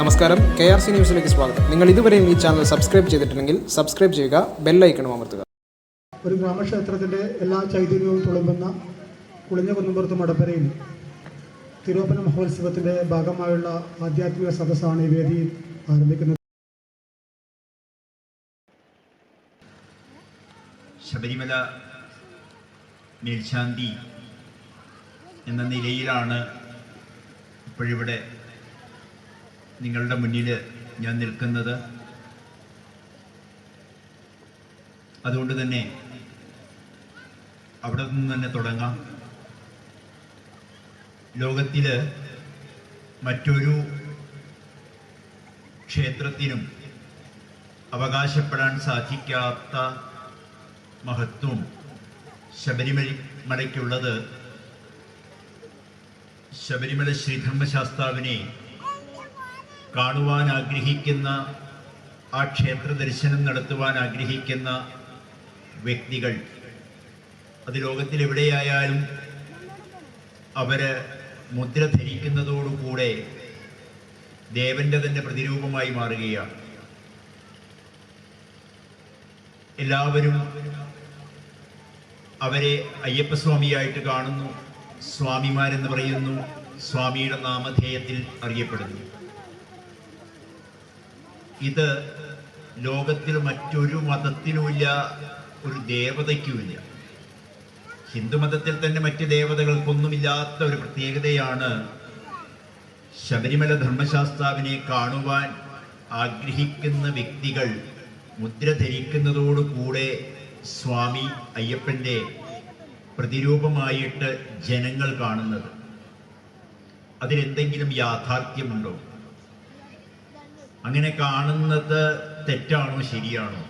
നമസ്കാരം. K R C ന്യൂസിലേക്ക് സ്വാഗതം. നിങ്ങൾ ഇതുവരെയും ഈ ചാനൽ സബ്സ്ക്രൈബ് ചെയ്തിട്ടുണ്ടെങ്കിൽ സബ്സ്ക്രൈബ് ചെയ്യുക ബെല്ലൈക്കണം അമർത്തുക. ഒരു ഗ്രാമക്ഷേത്രത്തിന്റെ എല്ലാ ചൈതന്യവും തുളുമ്പുന്ന കുളിഞ്ഞ കുന്നുംപുറത്ത് മടപ്പരയിൽ തിരുവപ്പന മഹോത്സവത്തിന്റെ ഭാഗമായുള്ള ആധ്യാത്മിക സദസ്സാണ് ഈ വേദിയിൽ ആരംഭിക്കുന്നത്. ശബരിമല മേൽശാന്തി എന്ന നിലയിലാണ് ഇപ്പോഴിവിടെ നിങ്ങളുടെ മുന്നിൽ ഞാൻ നിൽക്കുന്നത്. അതുകൊണ്ട് തന്നെ അവിടെ നിന്ന് തന്നെ തുടങ്ങാം. ലോകത്തിൽ മറ്റൊരു ക്ഷേത്രത്തിനും അവകാശപ്പെടാൻ സാധിക്കാത്ത മഹത്വം ശബരിമല മലയ്ക്കുള്ളത് ശബരിമല ശ്രീധർമ്മശാസ്താവിനെ കാണുവാൻ ആഗ്രഹിക്കുന്ന ആ ക്ഷേത്ര ദർശനം നടത്തുവാൻ ആഗ്രഹിക്കുന്ന വ്യക്തികൾ അത് ലോകത്തിലെവിടെയായാലും അവർ മുദ്ര ധരിക്കുന്നതോടുകൂടെ ദേവന്റെ തന്നെ പ്രതിരൂപമായി മാറുകയാണ്. എല്ലാവരും അവരെ അയ്യപ്പസ്വാമിയായിട്ട് കാണുന്നു സ്വാമിമാരെന്ന് പറയുന്നു സ്വാമിയുടെ നാമധേയത്തിൽ അറിയപ്പെടുന്നു. ഇത് ലോകത്തിൽ മറ്റൊരു മതത്തിനുമില്ല ഒരു ദേവതയ്ക്കുമില്ല. ഹിന്ദുമതത്തിൽ തന്നെ മറ്റ് ദേവതകൾക്കൊന്നുമില്ലാത്ത ഒരു പ്രത്യേകതയാണ് ശബരിമല ധർമ്മശാസ്താവിനെ കാണുവാൻ ആഗ്രഹിക്കുന്ന വ്യക്തികൾ മുദ്ര ധരിക്കുന്നതോടുകൂടെ സ്വാമി അയ്യപ്പന്റെ പ്രതിരൂപമായിട്ട് ജനങ്ങൾ കാണുന്നത്. അതിലെന്തെങ്കിലും യാഥാർത്ഥ്യമുണ്ടോ? അങ്ങനെ കാണുന്നത് തെറ്റാണോ ശരിയാണോ?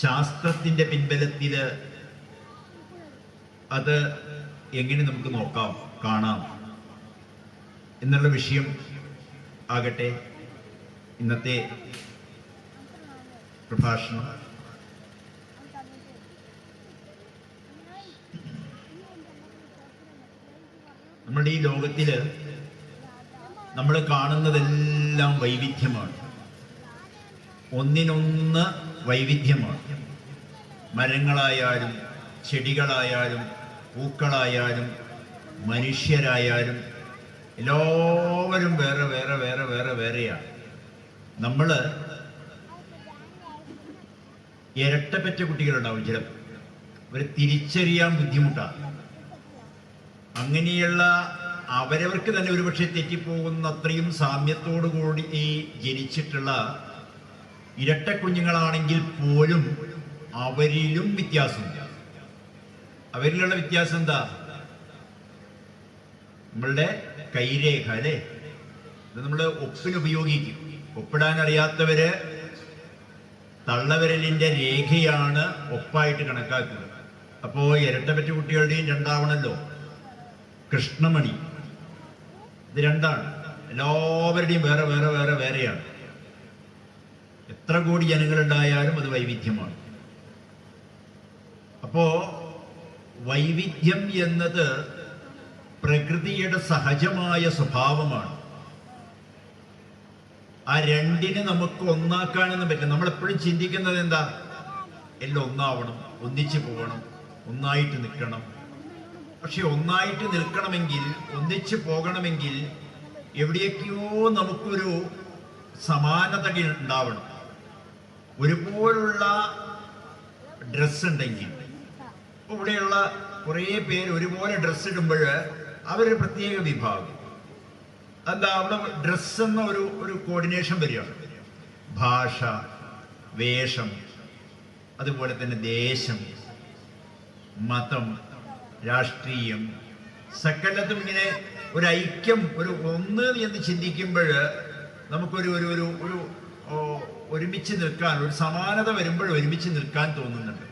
ശാസ്ത്രത്തിന്റെ പിൻബലത്തിൽ അത് എങ്ങനെ നമുക്ക് നോക്കാം കാണാം എന്നുള്ള വിഷയം ആകട്ടെ. ഇന്നത്തെ പ്രഭാഷണം. നമ്മുടെ ഈ ലോകത്തിൽ നമ്മൾ കാണുന്നതെല്ലാം വൈവിധ്യമാണ്. ഒന്നിനൊന്ന് വൈവിധ്യമാണ്. മരങ്ങളായാലും ചെടികളായാലും പൂക്കളായാലും മനുഷ്യരായാലും എല്ലാവരും വേറെ വേറെ വേറെ വേറെ വേറെയാണ്. നമ്മൾ ഇരട്ടപ്പറ്റ കുട്ടികളുണ്ടാവും ചില അവരെ തിരിച്ചറിയാൻ ബുദ്ധിമുട്ടാണ്. അങ്ങനെയുള്ള അവരവർക്ക് തന്നെ ഒരുപക്ഷെ തെറ്റിപ്പോകുന്ന അത്രയും സാമ്യത്തോടു കൂടി ജനിച്ചിട്ടുള്ള ഇരട്ട കുഞ്ഞുങ്ങളാണെങ്കിൽ പോലും അവരിലും വ്യത്യാസമില്ല. അവരിലുള്ള വ്യത്യാസം എന്താ? നമ്മളുടെ കൈരേഖ അല്ലേ? ഇത് നമ്മൾ ഒപ്പിന് ഉപയോഗിക്കും. ഒപ്പിടാൻ അറിയാത്തവര് തള്ളവിരലിന്റെ രേഖയാണ് ഒപ്പായിട്ട് കണക്കാക്കുന്നത് അപ്പോ ഇരട്ടപ്പറ്റ കുട്ടികളുടെയും രണ്ടാവണല്ലോ കൃഷ്ണമണി. ഇത് രണ്ടാണ്. എല്ലാവരുടെയും വേറെ വേറെ വേറെ വേറെയാണ്. എത്ര കോടി ജനങ്ങളുണ്ടായാലും അത് വൈവിധ്യമാണ്. അപ്പോ വൈവിധ്യം എന്നത് പ്രകൃതിയുടെ സഹജമായ സ്വഭാവമാണ്. ആ രണ്ടിനെ നമുക്ക് ഒന്നാക്കാനൊന്നും പറ്റില്ല. നമ്മൾ എപ്പോഴും ചിന്തിക്കുന്നത് എന്താ? എല്ലാം ഒന്നാവണം ഒന്നിച്ചു പോകണം ഒന്നായിട്ട് നിൽക്കണം. പക്ഷെ ഒന്നായിട്ട് നിൽക്കണമെങ്കിൽ ഒന്നിച്ച് പോകണമെങ്കിൽ എവിടെയൊക്കെയോ നമുക്കൊരു സമാനത ഉണ്ടാവണം. ഒരുപോലുള്ള ഡ്രസ് ഉണ്ടെങ്കിൽ. ഇവിടെയുള്ള കുറേ പേര് ഒരുപോലെ ഡ്രസ്സ് ഇടുമ്പോൾ അവരൊരു പ്രത്യേക വിഭാഗം. എന്താ അവിടെ ഡ്രസ് എന്ന ഒരു ഒരു കോർഡിനേഷൻ വരികയാണ്. ഭാഷ വേഷം അതുപോലെ തന്നെ ദേശം മതം രാഷ്ട്രീയം. സകലത്തും ഇങ്ങനെ ഒരു ഐക്യം ഒരു ഒന്ന് എന്ന് ചിന്തിക്കുമ്പോൾ നമുക്കൊരു ഒരു ഒരു ഒരു ഒരുമിച്ച് നിൽക്കാൻ ഒരു സമാനത വരുമ്പോൾ ഒരുമിച്ച് നിൽക്കാൻ തോന്നുന്നുണ്ട്.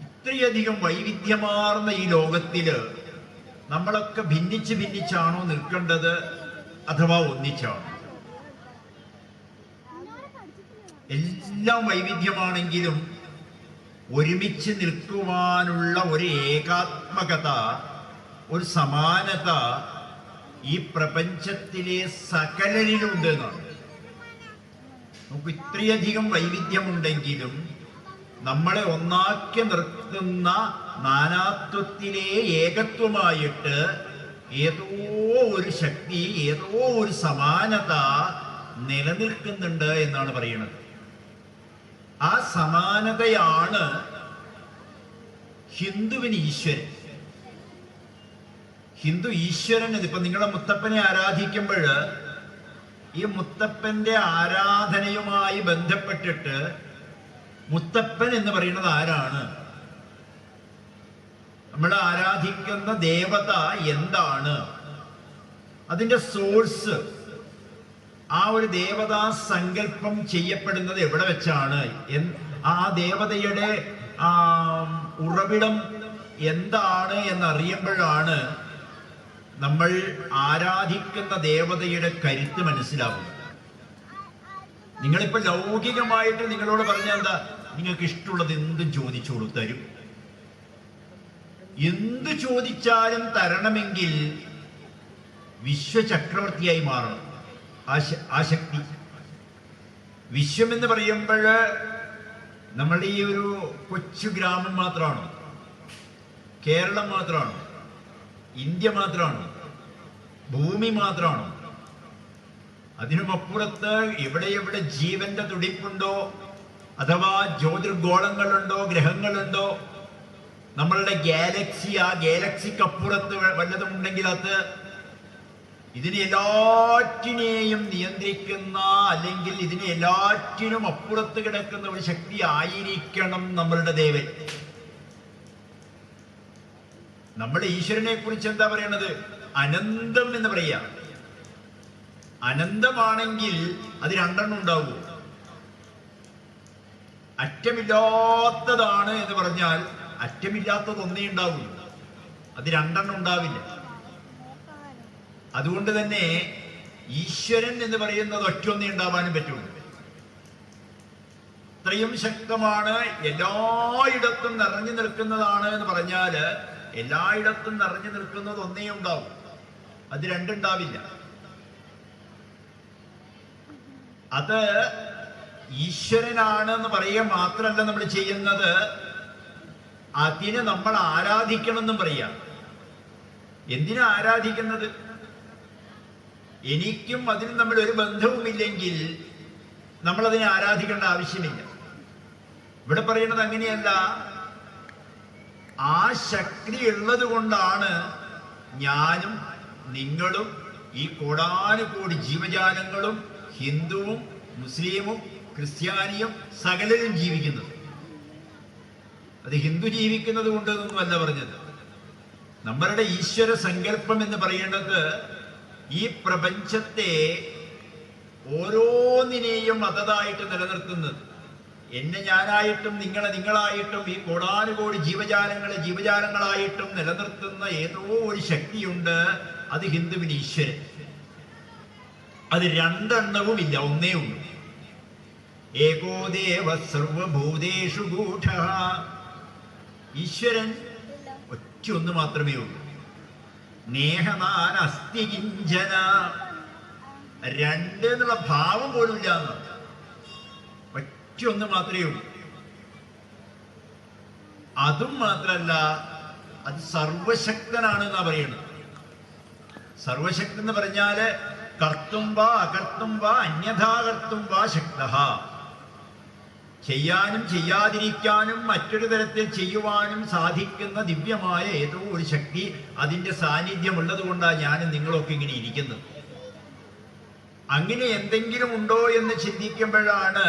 ഇത്രയധികം വൈവിധ്യമാർന്ന ഈ ലോകത്തിൽ നമ്മളൊക്കെ ഭിന്നിച്ച് ഭിന്നിച്ചാണോ നിൽക്കേണ്ടത് അഥവാ ഒന്നിച്ചാണോ? എല്ലാം വൈവിധ്യമാണെങ്കിലും ഒരുമിച്ച് നിൽക്കുവാനുള്ള ഒരു ഏകാത്മകത ഒരു സമാനത ഈ പ്രപഞ്ചത്തിലെ സകലരിലുണ്ട് എന്നാണ് നമുക്ക് ഇത്രയധികം വൈവിധ്യമുണ്ടെങ്കിലും നമ്മളെ ഒന്നാക്കി നിർത്തുന്ന നാനാത്വത്തിലെ ഏകത്വമായിട്ട് ഏതോ ഒരു ശക്തി ഏതോ ഒരു സമാനത നിലനിൽക്കുന്നുണ്ട് എന്നാണ് പറയുന്നത്. ആ സമാനതയാണ് ഹിന്ദുവിന് ഈശ്വരൻ. ഹിന്ദു ഈശ്വരൻ ഇപ്പൊ നിങ്ങളെ മുത്തപ്പനെ ആരാധിക്കുമ്പോൾ ഈ മുത്തപ്പന്റെ ആരാധനയുമായി ബന്ധപ്പെട്ടിട്ട് മുത്തപ്പൻ എന്ന് പറയുന്നത് ആരാണ്? നമ്മൾ ആരാധിക്കുന്ന ദേവത എന്താണ്? അതിന്റെ സോഴ്സ് ആ ഒരു ദേവതാ സങ്കല്പം ചെയ്യപ്പെടുന്നത് എവിടെ വെച്ചാണ്? ആ ദേവതയുടെ ഉറവിടം എന്താണ് എന്നറിയുമ്പോഴാണ് നമ്മൾ ആരാധിക്കുന്ന ദേവതയുടെ കരുത്ത് മനസ്സിലാവുന്നത്. നിങ്ങളിപ്പോ ലൗകികമായിട്ട് നിങ്ങളോട് പറഞ്ഞ എന്താ? നിങ്ങൾക്ക് ഇഷ്ടമുള്ളത് എന്തും ചോദിച്ചോളൂ തരും. എന്ത് ചോദിച്ചാലും തരണമെങ്കിൽ വിശ്വചക്രവർത്തിയായി മാറണം. ആ ശ- ശക്തി വിശ്വം എന്ന് പറയുമ്പോൾ നമ്മളുടെ ഈ ഒരു കൊച്ചു ഗ്രാമം മാത്രമാണ്. കേരളം മാത്രമാണ്. ഇന്ത്യ മാത്രമാണ്. ഭൂമി മാത്രമാണ്. അതിനുമപ്പുറത്ത് എവിടെ എവിടെ ജീവന്റെ തുടിപ്പുണ്ടോ അഥവാ ജ്യോതിർഗോളങ്ങളുണ്ടോ ഗ്രഹങ്ങളുണ്ടോ നമ്മളുടെ ഗാലക്സി ആ ഗാലക്സിക്കപ്പുറത്ത് വല്ലതും ഉണ്ടെങ്കിൽ അത് ഇതിനെ എല്ലാറ്റിനെയും നിയന്ത്രിക്കുന്ന അല്ലെങ്കിൽ ഇതിനെ എല്ലാറ്റിനും അപ്പുറത്ത് കിടക്കുന്ന ഒരു ശക്തി ആയിരിക്കണം നമ്മളുടെ ദേവൻ. നമ്മൾ ഈശ്വരനെ കുറിച്ച് എന്താ പറയണത്? അനന്തം എന്ന് പറയാ. അനന്തമാണെങ്കിൽ അത് രണ്ടെണ്ണം ഉണ്ടാവൂ അറ്റമില്ലാത്തതാണ് എന്ന് പറഞ്ഞാൽ അറ്റമില്ലാത്തത് ഒന്നേ ഉണ്ടാവൂ അത് രണ്ടെണ്ണം ഉണ്ടാവില്ല. അതുകൊണ്ട് തന്നെ ഈശ്വരൻ എന്ന് പറയുന്നത് ഒറ്റൊന്നേ ഉണ്ടാവാനും പറ്റുള്ളൂ. ഇത്രയും ശക്തമാണ് എല്ലായിടത്തും നിറഞ്ഞു നിൽക്കുന്നതാണ് എന്ന് പറഞ്ഞാൽ എല്ലായിടത്തും നിറഞ്ഞു നിൽക്കുന്നത് ഒന്നേ ഉണ്ടാവും. അത് രണ്ടുണ്ടാവില്ല. അത് ഈശ്വരനാണ് എന്ന് പറയുക മാത്രമല്ല നമ്മൾ ചെയ്യുന്നത്. അതിനെ നമ്മൾ ആരാധിക്കണം എന്നും പറയാം എന്തിനാ ആരാധിക്കുന്നത്? എനിക്കും അതിനും നമ്മൾ ഒരു ബന്ധവുമില്ലെങ്കിൽ നമ്മൾ അതിനെ ആരാധിക്കേണ്ട ആവശ്യമില്ല. ഇവിടെ പറയുന്നത് അങ്ങനെയല്ല. ആ ശക്തി ഉള്ളത് കൊണ്ടാണ് ഞാനും നിങ്ങളും ഈ കോടാനുകോടി ജീവജാലങ്ങളും ഹിന്ദുവും മുസ്ലിമും ക്രിസ്ത്യാനിയും സകലരും ജീവിക്കുന്നത്. അത് ഹിന്ദു ജീവിക്കുന്നത് കൊണ്ട് എന്നൊന്നുമല്ല പറഞ്ഞത്. നമ്മളുടെ ഈശ്വര സങ്കല്പം എന്ന് പറയുന്നത് ഈ പ്രപഞ്ചത്തെ ഓരോന്നിനെയും അതതായിട്ട് നിലനിർത്തുന്നത്. എന്നെ ഞാനായിട്ടും നിങ്ങളെ നിങ്ങളായിട്ടും ഈ കോടാനുകോടി ജീവജാലങ്ങളെ ജീവജാലങ്ങളായിട്ടും നിലനിർത്തുന്ന ഏതോ ഒരു ശക്തിയുണ്ട്. അത് ഹിന്ദുവിന് ഈശ്വരൻ. അത് രണ്ടെണ്ണവും ഇല്ല ഒന്നേ ഉള്ളൂ. ഏകോ ദേവ സർവഭൂതേഷു ഗൂഢ. ഈശ്വരൻ ഒറ്റ ഒന്ന് മാത്രമേ ഉള്ളൂ. അസ്ഥി കിഞ്ചന. രണ്ട് ഭാവം പോലും ഇല്ല എന്ന് മാത്രമേ ഉള്ളൂ. അതും മാത്രല്ല അത് സർവശക്തനാണ് എന്നാ പറയുന്നത് സർവശക്തൻ എന്ന് പറഞ്ഞാൽ കർത്തും വാ അകർത്തും ശക്ത ചെയ്യാനും ചെയ്യാതിരിക്കാനും മറ്റൊരു തരത്തിൽ ചെയ്യുവാനും സാധിക്കുന്ന ദിവ്യമായ ഏതോ ഒരു ശക്തി അതിന്റെ സാന്നിധ്യമുള്ളത് കൊണ്ടാണ് ഞാനും നിങ്ങളൊക്കെ ഇങ്ങനെ ഇരിക്കുന്നത്. അങ്ങനെ എന്തെങ്കിലും ഉണ്ടോ എന്ന് ചിന്തിക്കുമ്പോഴാണ്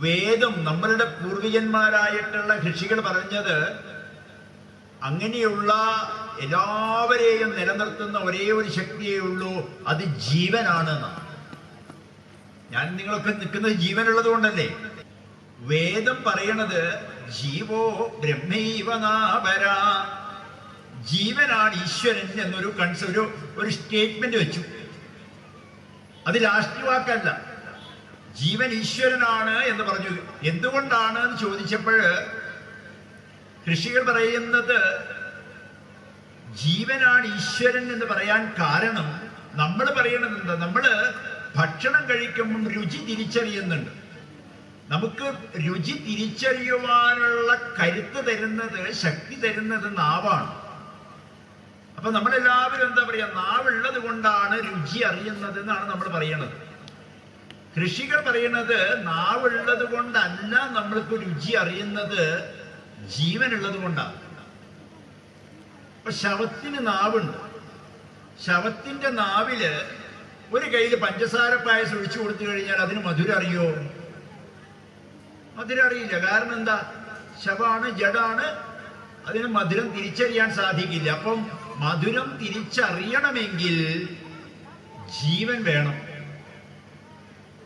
വേദം നമ്മളുടെ പൂർവികന്മാരായിട്ടുള്ള കൃഷികൾ പറഞ്ഞത് അങ്ങനെയുള്ള എല്ലാവരെയും നിലനിർത്തുന്ന ഒരേ ഒരു ശക്തിയേ ഉള്ളൂ അത് ജീവനാണ് എന്നാണ് ഞാൻ നിങ്ങളൊക്കെ നിൽക്കുന്നത് ജീവനുള്ളത് കൊണ്ടല്ലേ? വേദം പറയണത് ജീവോ ബ്രഹ്മൈവനാപര ജീവനാണ് ഈശ്വരൻ എന്നൊരു കൺസെ ഒരു ഒരു സ്റ്റേറ്റ്മെന്റ് വെച്ചു. അത് രാഷ്ട്രീയവാക്കല്ല വാക്കല്ല. ജീവൻ ഈശ്വരനാണ് എന്ന് പറഞ്ഞു. എന്തുകൊണ്ടാണ് എന്ന് ചോദിച്ചപ്പോൾ കൃഷികൾ പറയുന്നത് ജീവനാണ് ഈശ്വരൻ എന്ന് പറയാൻ കാരണം നമ്മൾ പറയണത് എന്താ നമ്മൾ ഭക്ഷണം കഴിക്കുമ്പോൾ രുചി തിരിച്ചറിയുന്നുണ്ട്. നമുക്ക് രുചി തിരിച്ചറിയുവാനുള്ള കരുത്ത് തരുന്നത് ശക്തി തരുന്നത് നാവാണ്. അപ്പൊ നമ്മളെല്ലാവരും എന്താ പറയാ നാവുള്ളത് കൊണ്ടാണ് രുചി അറിയുന്നത് എന്നാണ് നമ്മൾ പറയണത്. കൃഷികൾ പറയണത് നാവുള്ളത് കൊണ്ടല്ല നമ്മൾക്ക് രുചി അറിയുന്നത് ജീവനുള്ളത് കൊണ്ടാണ്. അപ്പൊ ശവത്തിന് നാവുണ്ട്. ശവത്തിന്റെ നാവിൽ ഒരു കയ്യിൽ പഞ്ചസാര പായസം ഒഴിച്ചു കൊടുത്തു കഴിഞ്ഞാൽ അതിന് മധുരം അറിയോ? മധുരം അറിയില്ല. കാരണം എന്താ? ശവാണ് ജഡാണ്. അതിന് മധുരം തിരിച്ചറിയാൻ സാധിക്കില്ല. അപ്പം മധുരം തിരിച്ചറിയണമെങ്കിൽ ജീവൻ വേണം.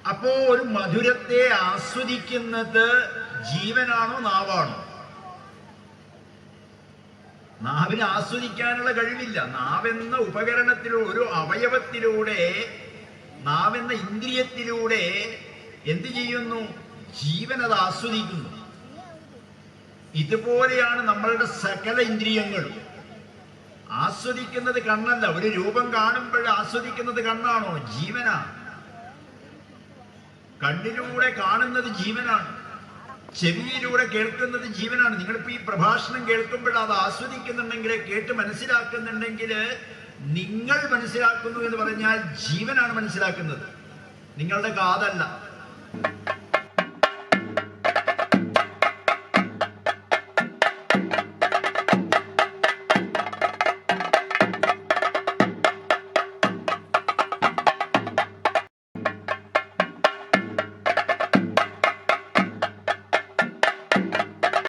അപ്പോ ഒരു മധുരത്തെ ആസ്വദിക്കുന്നത് ജീവനാണോ നാവാണോ? നാവിന് ആസ്വദിക്കാനുള്ള കഴിവില്ല. നാവെന്ന ഉപകരണത്തിലൂടെ ഒരു അവയവത്തിലൂടെ നാവെന്ന ഇന്ദ്രിയത്തിലൂടെ എന്ത് ചെയ്യുന്നു? ജീവൻ അത് ആസ്വദിക്കുന്നു. ഇതുപോലെയാണ് നമ്മളുടെ സകല ഇന്ദ്രിയങ്ങളും. ആസ്വദിക്കുന്നത് കണ്ണല്ല. ഒരു രൂപം കാണുമ്പോൾ ആസ്വദിക്കുന്നത് കണ്ണാണോ? ജീവനാണ്. കണ്ണിലൂടെ കാണുന്നത് ജീവനാണ്. ചെവിയിലൂടെ കേൾക്കുന്നത് ജീവനാണ്. നിങ്ങളിപ്പോ ഈ പ്രഭാഷണം കേൾക്കുമ്പോൾ അത് ആസ്വദിക്കുന്നുണ്ടെങ്കിൽ കേട്ട് മനസ്സിലാക്കുന്നുണ്ടെങ്കിൽ നിങ്ങൾ മനസ്സിലാക്കുന്നു എന്ന് പറഞ്ഞാൽ ജീവനാണ് മനസ്സിലാക്കുന്നത്. നിങ്ങളുടെ കാതല്ല.